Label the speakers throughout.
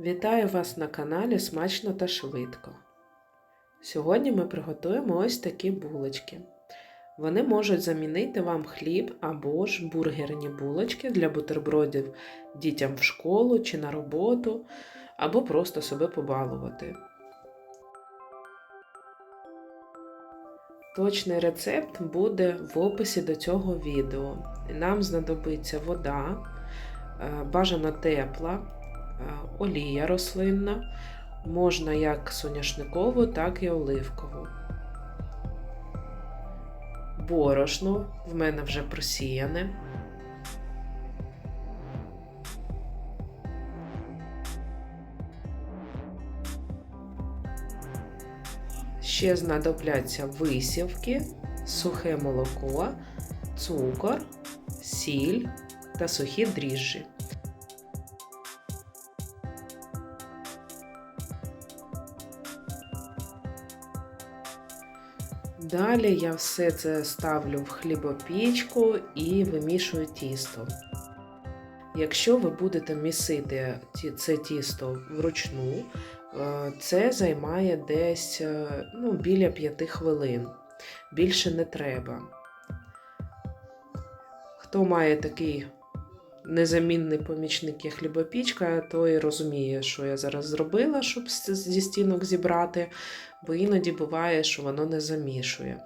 Speaker 1: Вітаю вас на каналі Смачно та швидко. Сьогодні ми приготуємо ось такі булочки. Вони можуть замінити вам хліб або ж бургерні булочки для бутербродів дітям в школу чи на роботу, або просто себе побалувати. Точний рецепт буде в описі до цього відео. Нам знадобиться вода, е, бажано тепла, олія рослинна, можна як соняшникову, так і оливкову. Борошно в мене вже просіяне. Ще знадобляться висівки, сухе молоко, цукор, сіль та сухі дріжджі. Далі я все це ставлю в хлібопічку і вимішую тісто. Якщо ви будете місити це тісто вручну, е, це займає десь е, ну, біля 5 хвилин. Більше не треба. Хто має такий незамінний помічник як хлібопічка, той розуміє, що я зараз зробила, щоб зі стінок зібрати, бо іноді буває, що воно не замішує.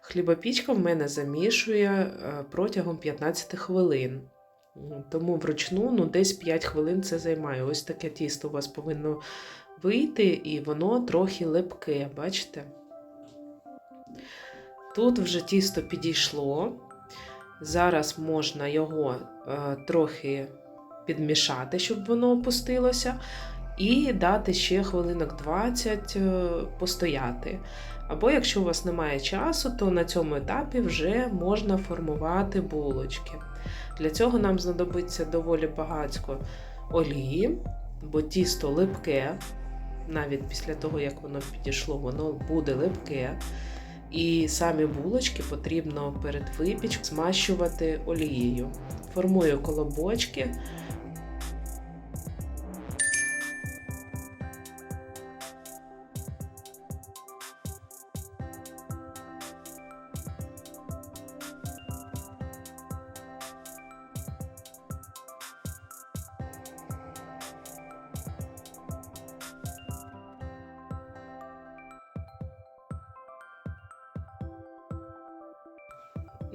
Speaker 1: Хлібопічка в мене замішує е, протягом 15 хвилин. Тому вручну ну, десь 5 хвилин це займає. Ось таке тісто у вас повинно вийти, і воно трохи липке, бачите? Тут вже тісто підійшло. Зараз можна його е, трохи підмішати, щоб воно опустилося, і дати ще хвилинок 20 е, постояти. Або якщо у вас немає часу, то на цьому етапі вже можна формувати булочки. Для цього нам знадобиться доволі багатько олії, бо тісто липке, навіть після того, як воно підійшло, воно буде липке. І самі булочки потрібно перед випічкою змащувати олією. Формую колобочки.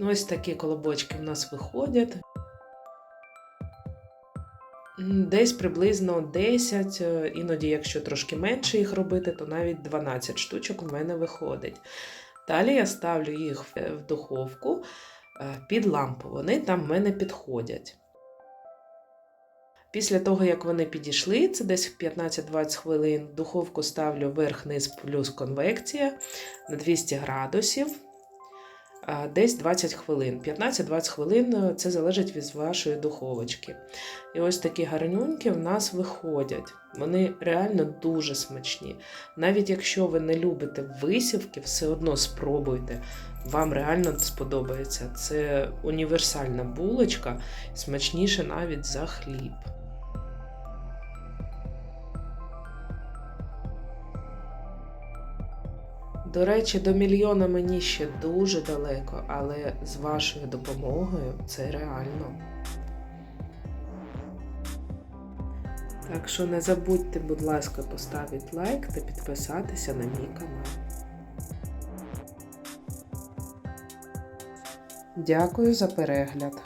Speaker 1: Ось такі колобочки в нас виходять. Десь приблизно 10, е, іноді, якщо трошки менше їх робити, то навіть 12 штучок у мене виходить. Далі я ставлю їх в в духовку е, під лампу. Вони там в мене підходять. Після того, як вони підійшли, це десь 15-20 хвилин, духовку ставлю верх-низ плюс конвекція на 200 градусів. Десь 20 хвилин. 15-20 хвилин е, це залежить від вашої духовочки. І ось такі гарнюньки в нас виходять. Вони реально дуже смачні. Навіть якщо ви не любите висівки, все одно спробуйте. Вам реально сподобається. Це універсальна булочка, смачніше навіть за хліб. До речі, до мільйона мені ще дуже далеко, але з вашою допомогою це реально. Так що не забудьте, будь ласка, поставити лайк та підписатися на мій канал. Дякую за перегляд.